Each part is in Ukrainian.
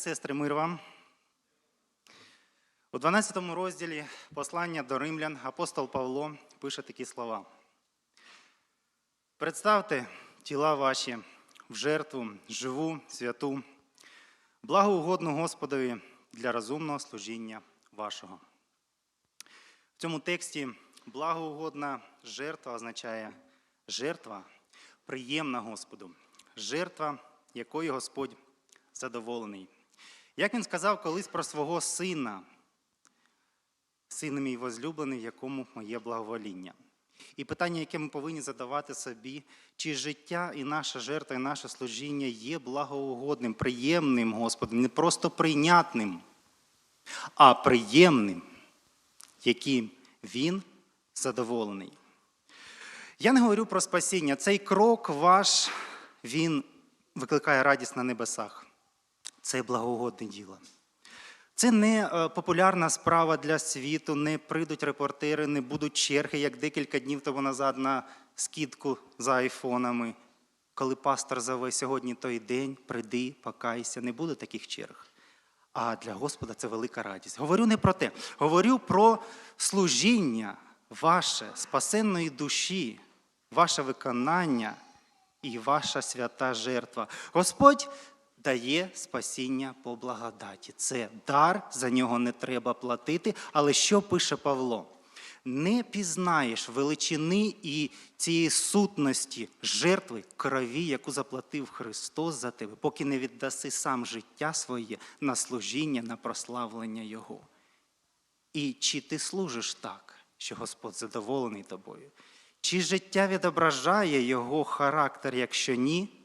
сестри, мир вам. У 12 розділі послання до римлян апостол Павло пише такі слова. Представте тіла ваші в жертву, живу, святу, благоугодну Господові для розумного служіння вашого. В цьому тексті благоугодна жертва означає жертва приємна Господу, жертва, якою Господь задоволений. Як він сказав колись про свого сина, син мій возлюблений, в якому моє благовоління. І питання, яке ми повинні задавати собі, чи життя і наша жертва, і наше служіння є благоугодним, приємним Господом, не просто прийнятним, а приємним, яким Він задоволений. Я не говорю про спасіння. Цей крок ваш, він викликає радість на небесах. Це благогодне діло. Це не е, популярна справа для світу, не прийдуть репортери, не будуть черги, як декілька днів тому назад на скидку за айфонами. Коли пастор зове сьогодні той день, прийди, покайся, не буде таких черг. А для Господа це велика радість. Говорю не про те, говорю про служіння ваше, спасенної душі, ваше виконання і ваша свята жертва. Господь дає спасіння по благодаті. Це дар, за нього не треба платити. Але що пише Павло? Не пізнаєш величини і цієї сутності жертви крові, яку заплатив Христос за тебе, поки не віддаси сам життя своє на служіння, на прославлення Його. І чи ти служиш так, що Господь задоволений тобою? Чи життя відображає Його характер, якщо ні,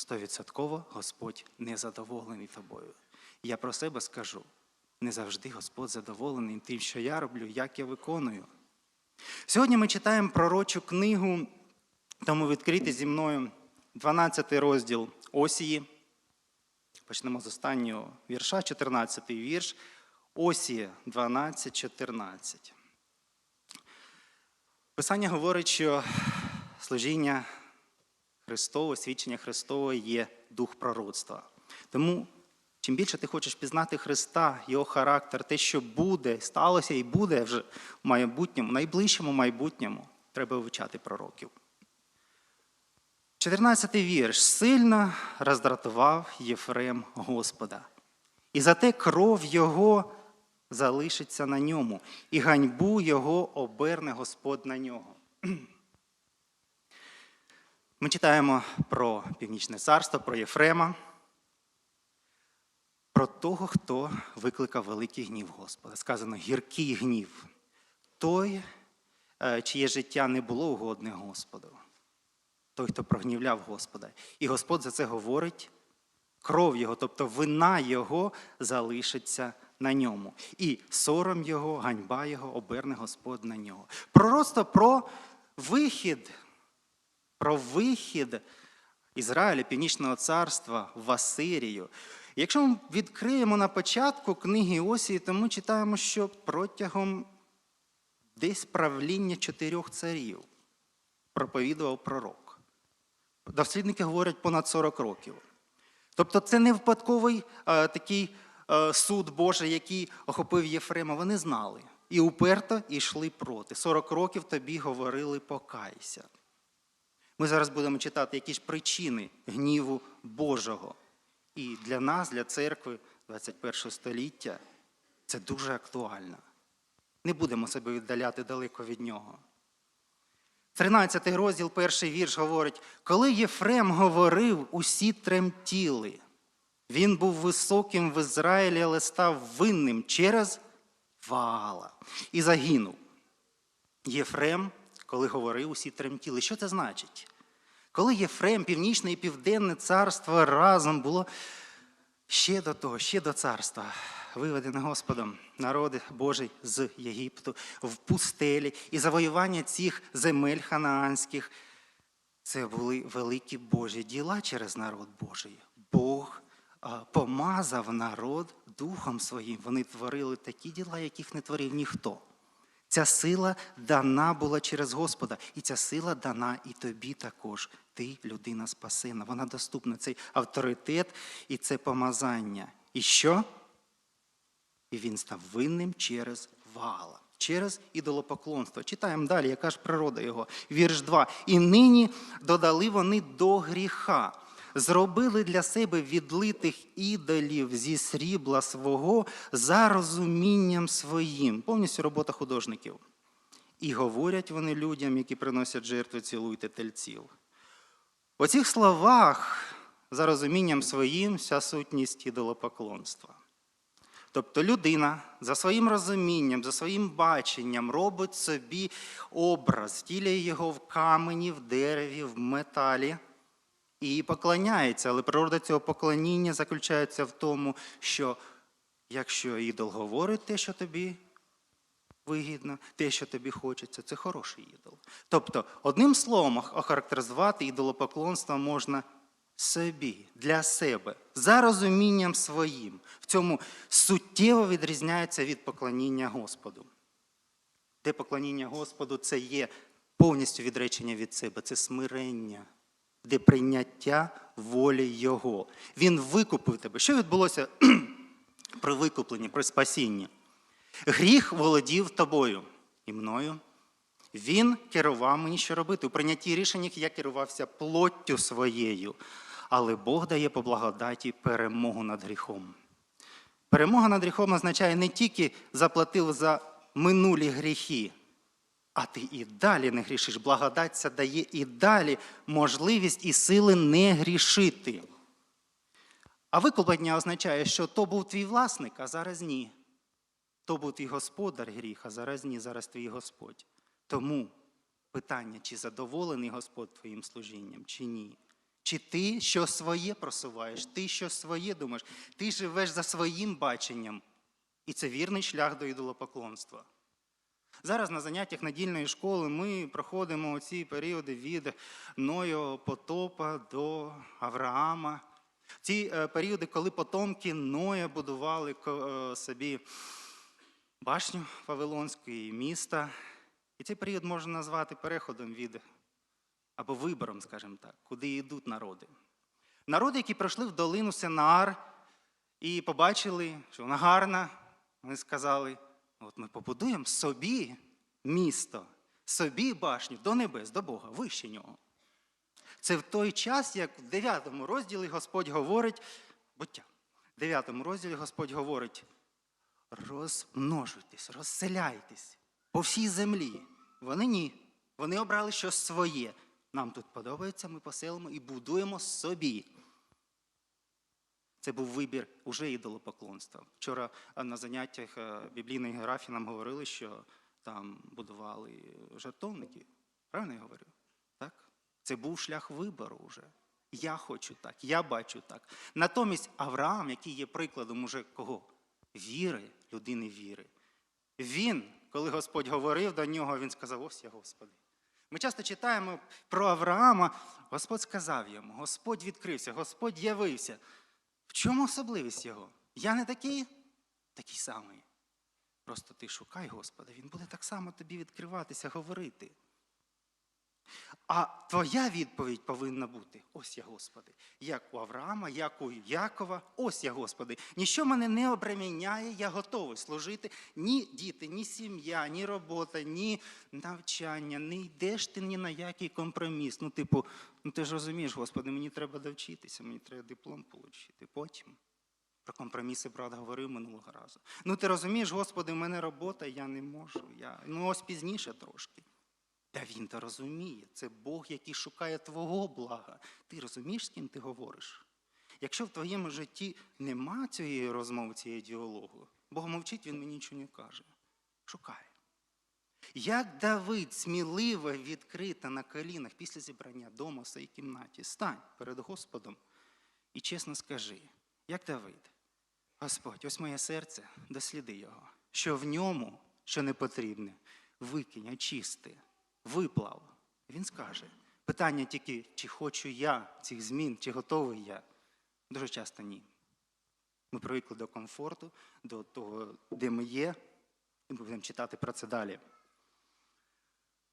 стовідсотково Господь не задоволений тобою. Я про себе скажу. Не завжди Господь задоволений тим, що я роблю, як я виконую. Сьогодні ми читаємо пророчу книгу, тому відкрити зі мною 12 розділ Осії. Почнемо з останнього вірша, 14 вірш. Осія 12, 14. Писання говорить, що служіння Христове, свідчення Христове є дух пророцтва. Тому, чим більше ти хочеш пізнати Христа, Його характер, те, що буде, сталося і буде вже в майбутньому, найближчому майбутньому, треба вивчати пророків. 14 вірш. Сильно роздратував Єфрем Господа. І зате кров Його залишиться на ньому, і ганьбу Його оберне Господь на нього. Ми читаємо про Північне царство, про Єфрема, про того, хто викликав великий гнів Господа. Сказано гіркий гнів. Той, е, чиє життя не було угодне Господу. Той, хто прогнівляв Господа. І Господь за це говорить, кров Його, тобто вина Його залишиться на ньому. І сором Його, ганьба Його оберне Господь на нього. Пророцтво про вихід про вихід Ізраїля, Північного царства в Асирію. Якщо ми відкриємо на початку книги Осії, то ми читаємо, що протягом десь правління чотирьох царів проповідував пророк. Дослідники говорять понад 40 років. Тобто це не випадковий е, такий е, суд Божий, який охопив Єфрема. Вони знали. І уперто йшли проти. 40 років тобі говорили покайся. Ми зараз будемо читати якісь причини гніву Божого. І для нас, для церкви 21 століття, це дуже актуально. Не будемо себе віддаляти далеко від нього. 13 розділ, перший вірш говорить: коли Єфрем говорив, усі тремтіли. Він був високим в Ізраїлі, але став винним через Ваала і загинув. Єфрем коли говорив, усі тремтіли. Що це значить? Коли Єфрем, Північне і Південне царство разом було ще до того, ще до царства, виведене Господом народ Божий з Єгипту в пустелі і завоювання цих земель ханаанських, це були великі Божі діла через народ Божий. Бог помазав народ Духом Своїм. Вони творили такі діла, яких не творив ніхто. Ця сила дана була через Господа, і ця сила дана і тобі також. Ти людина спасена. Вона доступна. Цей авторитет і це помазання. І що? І він став винним через Ваала, через ідолопоклонство. Читаємо далі, яка ж природа його. Вірш 2. І нині додали вони до гріха. Зробили для себе відлитих ідолів зі срібла свого за розумінням своїм. Повністю робота художників. І говорять вони людям, які приносять жертви, цілуйте тельців. У цих словах, за розумінням своїм, вся сутність ідолопоклонства. Тобто людина за своїм розумінням, за своїм баченням робить собі образ, втіляє його в камені, в дереві, в металі і поклоняється. Але природа цього поклоніння заключається в тому, що якщо ідол говорить те, що тобі вигідно, те, що тобі хочеться, це хороший ідол. Тобто, одним словом, охарактеризувати ідолопоклонство можна собі, для себе, за розумінням своїм. В цьому суттєво відрізняється від поклоніння Господу. Те поклоніння Господу це є повністю відречення від себе, це смирення, де прийняття волі Його. Він викупив тебе. Що відбулося при викупленні, при спасінні? Гріх володів тобою і мною. Він керував мені, що робити. У прийнятті рішень я керувався плоттю своєю. Але Бог дає по благодаті перемогу над гріхом. Перемога над гріхом означає не тільки заплатив за минулі гріхи, а ти і далі не грішиш. Благодать це дає і далі можливість і сили не грішити. А викуплення означає, що то був твій власник, а зараз ні. То був твій господар гріх, а зараз ні, зараз твій Господь. Тому питання, чи задоволений Господь твоїм служінням, чи ні. Чи ти що своє просуваєш, ти що своє думаєш, ти живеш за своїм баченням. І це вірний шлях до ідолопоклонства. Зараз на заняттях недільної школи ми проходимо ці періоди від Нойого потопа до Авраама. Ці е, періоди, коли потомки Ноя будували е, собі башню Вавилонську і міста. І цей період можна назвати переходом від або вибором, скажімо так, куди йдуть народи. Народи, які пройшли в долину Сенаар і побачили, що вона гарна, вони сказали: от ми побудуємо собі місто, собі башню до небес, до Бога, вище нього. Це в той час, як в 9 розділі Господь говорить, буття, в 9 розділі Господь говорить: розмножуйтесь, розселяйтесь по всій землі. Вони ні. Вони обрали щось своє. Нам тут подобається, ми поселимо і будуємо собі. Це був вибір уже ідолопоклонства. Вчора е, на заняттях е, біблійної географії нам говорили, що там будували жертовники. Правильно я говорю? Так? Це був шлях вибору вже. Я хочу так, я бачу так. Натомість Авраам, який є прикладом уже кого? Віри, людини віри. Він, коли Господь говорив до нього, він сказав: ось я Господи. Ми часто читаємо про Авраама, Господь сказав йому, Господь відкрився, Господь явився. В чому особливість його? Я не такий, такий самий. Просто ти шукай Господа, Він буде так само тобі відкриватися, говорити. А твоя відповідь повинна бути: ось я, Господи, як у Авраама, як у Якова, ось я, Господи. Ніщо мене не обреміняє, я готовий служити. Ні діти, ні сім'я, ні робота, ні навчання. Не йдеш ти ні на який компроміс. Ну, типу, ну ти ж розумієш, Господи, мені треба довчитися, мені треба диплом отримати. Потім. Про компроміси брат говорив минулого разу. Ну ти розумієш, Господи, в мене робота, я не можу. Я... Ну ось пізніше трошки. Та він то розуміє, це Бог, який шукає твого блага. Ти розумієш, з ким ти говориш? Якщо в твоєму житті нема цієї розмови, цієї діалогу, Бог мовчить, він мені нічого не каже. Шукай. Як Давид сміливо відкрита на колінах після зібрання дома в своїй кімнаті, стань перед Господом і чесно скажи, як Давид, Господь, ось моє серце, досліди його, що в ньому, що не потрібне, викинь, очисти, виплав. Він скаже, питання тільки, чи хочу я цих змін, чи готовий я. Дуже часто ні. Ми привикли до комфорту, до того, де ми є, і будемо читати про це далі.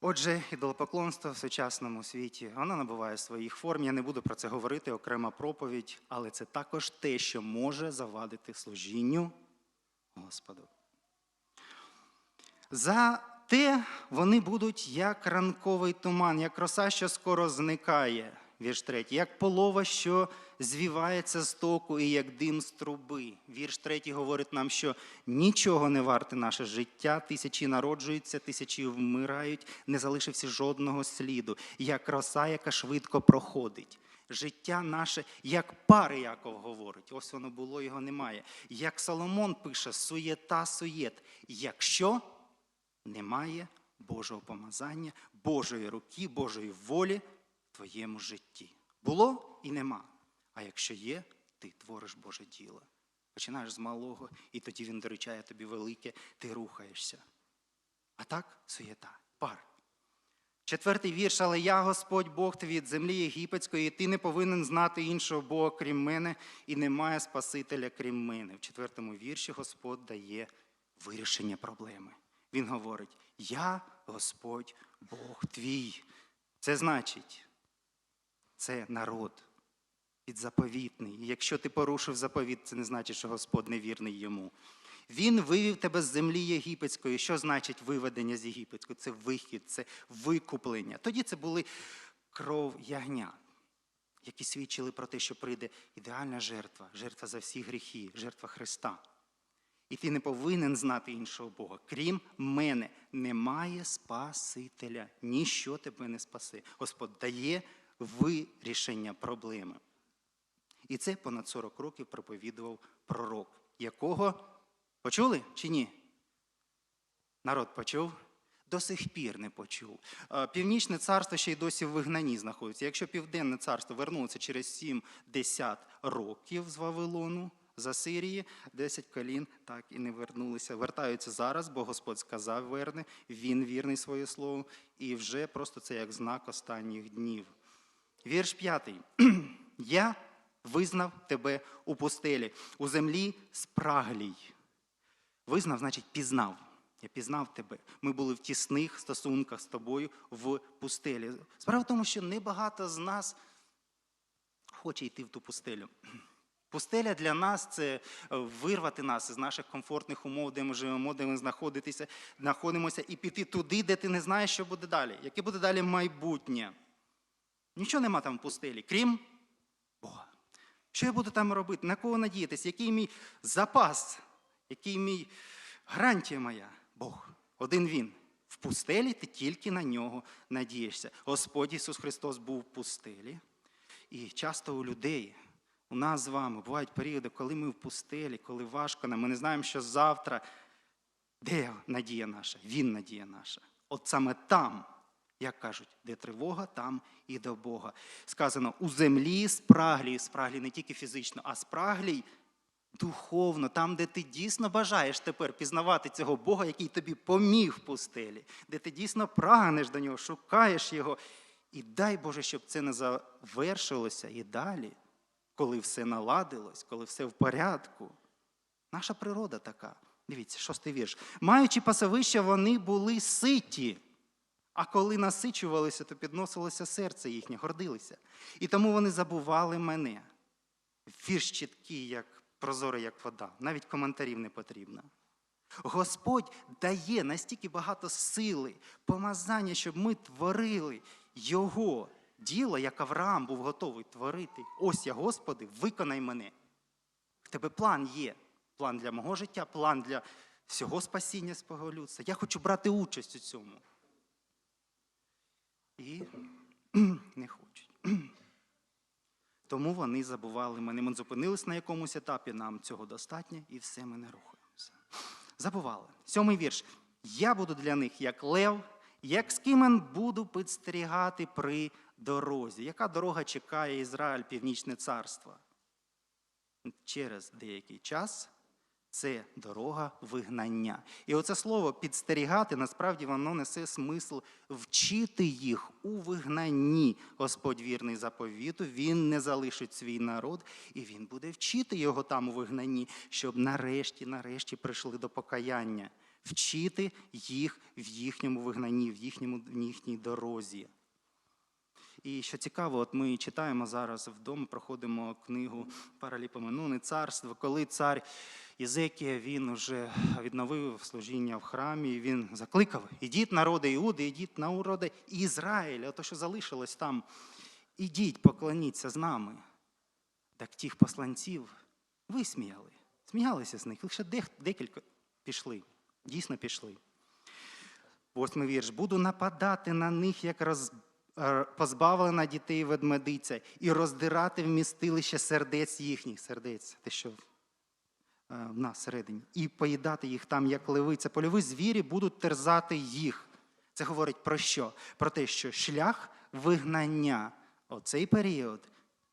Отже, ідолопоклонство в сучасному світі воно набуває своїх форм. Я не буду про це говорити, окрема проповідь, але це також те, що може завадити служінню Господу. Зате вони будуть як ранковий туман, як роса, що скоро зникає. Вірш третій, як полова, що звівається з току, і як дим з труби. Вірш третій говорить нам, що нічого не варте наше життя. Тисячі народжуються, тисячі вмирають, не залишився жодного сліду, як роса, яка швидко проходить. Життя наше, як пар Яков говорить, ось воно було, його немає. Як Соломон пише, суєта суєт. Якщо немає Божого помазання, Божої руки, Божої волі в твоєму житті. Було і нема. А якщо є, ти твориш Боже діло. Починаєш з малого, і тоді він доручає тобі велике, ти рухаєшся. А так суєта, пар. Четвертий вірш, але я, Господь Бог твій від землі єгипетської, і ти не повинен знати іншого Бога, крім мене, і немає Спасителя, крім мене. В четвертому вірші Господь дає вирішення проблеми. Він говорить: Я Господь Бог твій. Це значить, це народ підзаповітний. І якщо ти порушив заповіт, це не значить, що Господь невірний йому. Він вивів тебе з землі єгипетської. Що значить виведення з єгипетської? Це вихід, це викуплення. Тоді це були кров ягнят, які свідчили про те, що прийде ідеальна жертва, жертва за всі гріхи, жертва Христа. І ти не повинен знати іншого Бога. Крім мене, немає Спасителя. Ніщо тебе не спасе. Господь дає вирішення проблеми. І це понад 40 років проповідував пророк, якого почули чи ні? Народ почув? До сих пір не почув. Е, Північне царство ще й досі в вигнанні знаходиться. Якщо південне царство вернулося через 70 років з Вавилону з Асирії, 10 колін так і не вернулися. Вертаються зараз, бо Господь сказав верне, він вірний своє слово, і вже просто це як знак останніх днів. Вірш п'ятий. Я визнав тебе у пустелі, у землі спраглій. Визнав, значить, пізнав. Я пізнав тебе. Ми були в тісних стосунках з тобою в пустелі. Справа в тому, що небагато з нас хоче йти в ту пустелю. Пустеля для нас це е, вирвати нас із наших комфортних умов, де ми живемо, де ми знаходимося, і піти туди, де ти не знаєш, що буде далі. Яке буде далі майбутнє. Нічого нема там в пустелі, крім Бога. Що я буду там робити? На кого надіятися? Який мій запас? Який мій гарантія моя? Бог. Один він. В пустелі ти тільки на нього надієшся. Господь Ісус Христос був в пустелі. І часто у людей, у нас з вами бувають періоди, коли ми в пустелі, коли важко нам, ми не знаємо, що завтра. Де надія наша? Він надія наша. От саме там, як кажуть, де тривога, там і до Бога. Сказано, у землі спраглій, спраглій не тільки фізично, а спраглій духовно, там, де ти дійсно бажаєш тепер пізнавати цього Бога, який тобі поміг в пустелі, де ти дійсно прагнеш до нього, шукаєш його. І дай Боже, щоб це не завершилося і далі, коли все наладилось, коли все в порядку. Наша природа така. Дивіться, шостий вірш. Маючи пасовище, вони були ситі. А коли насичувалися, то підносилося серце їхнє, гордилися. І тому вони забували мене. Вірш чіткий, як прозорий, як вода. Навіть коментарів не потрібно. Господь дає настільки багато сили, помазання, щоб ми творили Його діло, як Авраам був готовий творити. Ось я, Господи, виконай мене. В тебе план є. План для мого життя, план для всього спасіння свого людства. Я хочу брати участь у цьому. І не хочуть. Тому вони забували мене. Ми зупинились на якомусь етапі, нам цього достатньо, і все ми не рухаємося. Забували. Сьомий вірш. Я буду для них як лев, як з буду підстерігати при дорозі. Яка дорога чекає Ізраїль, Північне царство? Через деякий час це дорога вигнання. І оце слово підстерігати, насправді воно несе смисл вчити їх у вигнанні. Господь вірний заповіту, Він не залишить свій народ, і Він буде вчити його там у вигнанні, щоб нарешті, нарешті прийшли до покаяння. вчити їх в їхньому вигнанні, в, їхньому, в їхній дорозі. І що цікаво, от ми читаємо зараз вдома, проходимо книгу Параліпоменуни царство, коли цар Єзекія він вже відновив служіння в храмі, і він закликав: ідіть, народи Іуди, ідіть народи Ізраїля, ото що залишилось там, ідіть, поклоніться з нами. Так тих посланців висміяли, сміялися з них, лише декілька пішли, дійсно пішли. Восьмий вірш. Буду нападати на них, як роз... е, позбавлена дітей ведмедиця, і роздирати вмістилище сердець їхніх, сердець, те, що е, в нас всередині, і поїдати їх там, як левиця. Польові звірі будуть терзати їх. Це говорить про що? Про те, що шлях вигнання оцей період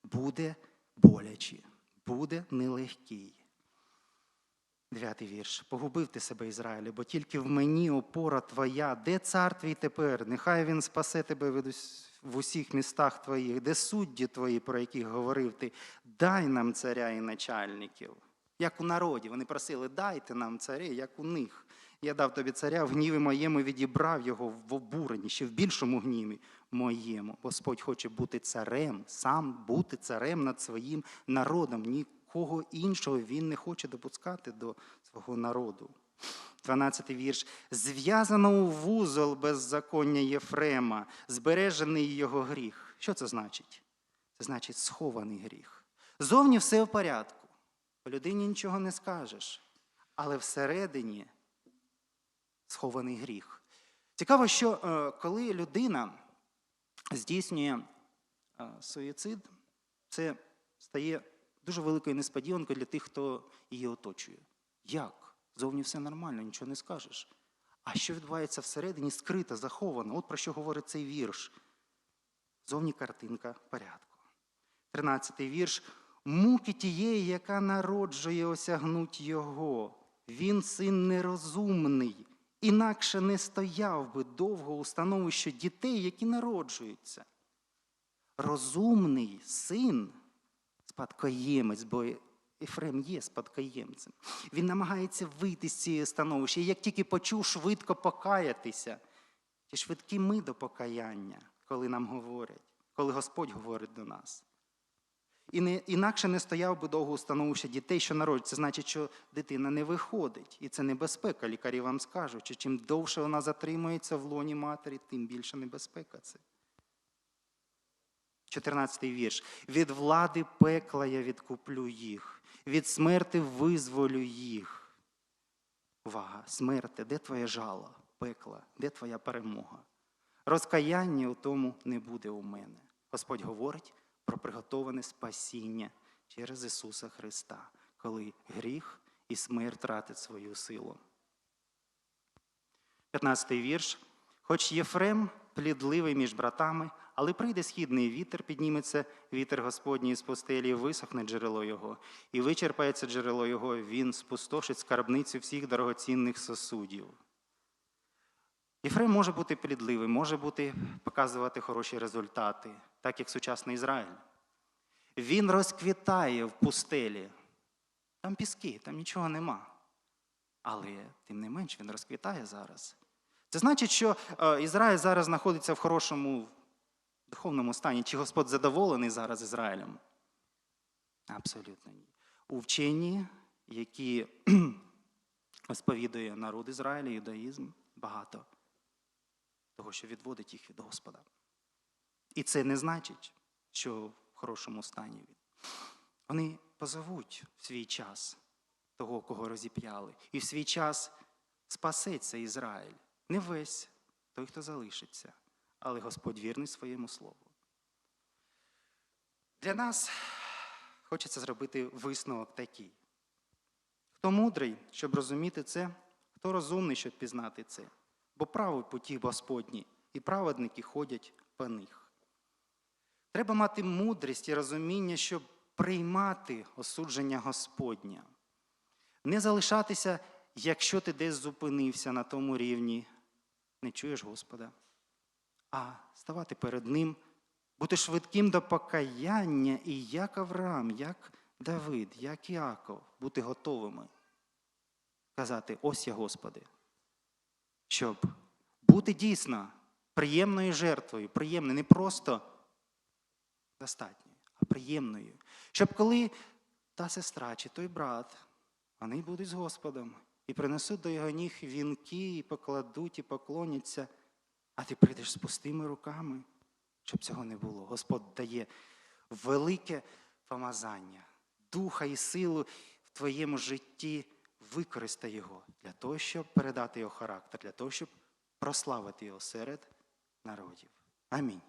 буде болячий, буде нелегкий. Дев'ятий вірш. Погубив ти себе, Ізраїлю, бо тільки в мені опора твоя. Де цар твій тепер? Нехай він спасе тебе в усіх містах твоїх, де судді твої, про яких говорив ти. Дай нам царя і начальників. Як у народі. Вони просили, дайте нам царя, як у них. Я дав тобі царя в гніві моєму, відібрав його в обуренні, ще в більшому гніві моєму. Господь хоче бути царем, сам бути царем над своїм народом. Нікого іншого він не хоче допускати до свого народу. 12 вірш. Зв'язано у вузол беззаконня Єфрема, збережений його гріх. Що це значить? Це значить схований гріх. Зовні все в порядку. По людині нічого не скажеш, але всередині схований гріх. Цікаво, що е, коли людина здійснює е, суїцид, це стає дуже великою несподіванкою для тих, хто її оточує. Як? Зовні все нормально, нічого не скажеш. А що відбувається всередині, скрито, заховано. От про що говорить цей вірш. Зовні картинка порядку. Тринадцятий вірш. Муки тієї, яка народжує, осягнуть його. Він син нерозумний, інакше не стояв би довго у становищі дітей, які народжуються. Розумний син, спадкоємець, бо Ефрем є спадкоємцем. Він намагається вийти з цієї становища. І як тільки почув швидко покаятися, ті швидкі ми до покаяння, коли нам говорять, коли Господь говорить до нас. І не, інакше не стояв би довго у становищі дітей, що народжуються. Це значить, що дитина не виходить. І це небезпека. Лікарі вам скажуть, що чим довше вона затримується в лоні матері, тим більше небезпека це. 14 вірш. Від влади пекла я відкуплю їх, від смерти визволю їх. Увага, смерте, де твоє жало, пекла, де твоя перемога? Розкаяння у тому не буде у мене. Господь говорить про приготоване спасіння через Ісуса Христа, коли гріх і смерть тратить свою силу. 15 вірш. Хоч Єфрем плідливий між братами, але прийде східний вітер, підніметься вітер Господній з пустелі, висохне джерело його, і вичерпається джерело його, він спустошить скарбницю всіх дорогоцінних сосудів. Єфрем може бути плідливий, може бути показувати хороші результати, так як сучасний Ізраїль. Він розквітає в пустелі. Там піски, там нічого нема. Але тим не менш він розквітає зараз. Це значить, що е, Ізраїль зараз знаходиться в хорошому духовному стані. Чи Господь задоволений зараз Ізраїлем? Абсолютно ні. У вченні, які сповідує народ Ізраїля, юдаїзм, багато того, що відводить їх від Господа. І це не значить, що в хорошому стані він. Вони позовуть в свій час того, кого розіп'яли, і в свій час спасеться Ізраїль. Не весь той, хто залишиться, але Господь вірний своєму слову. Для нас хочеться зробити висновок такий. Хто мудрий, щоб розуміти це, хто розумний, щоб пізнати це, бо право путі Господні, і праведники ходять по них. Треба мати мудрість і розуміння, щоб приймати осудження Господня, не залишатися, якщо ти десь зупинився на тому рівні, не чуєш Господа, а ставати перед Ним, бути швидким до покаяння і як Авраам, як Давид, як Іаков, бути готовими. Казати, ось я, Господи, щоб бути дійсно приємною жертвою, приємною, не просто достатньою, а приємною. Щоб коли та сестра чи той брат, вони будуть з Господом і принесуть до його ніг вінки, і покладуть, і поклоняться, а ти прийдеш з пустими руками, щоб цього не було. Господь дає велике помазання, духа і силу в твоєму житті. Використай його для того, щоб передати його характер, для того, щоб прославити його серед народів. Амінь.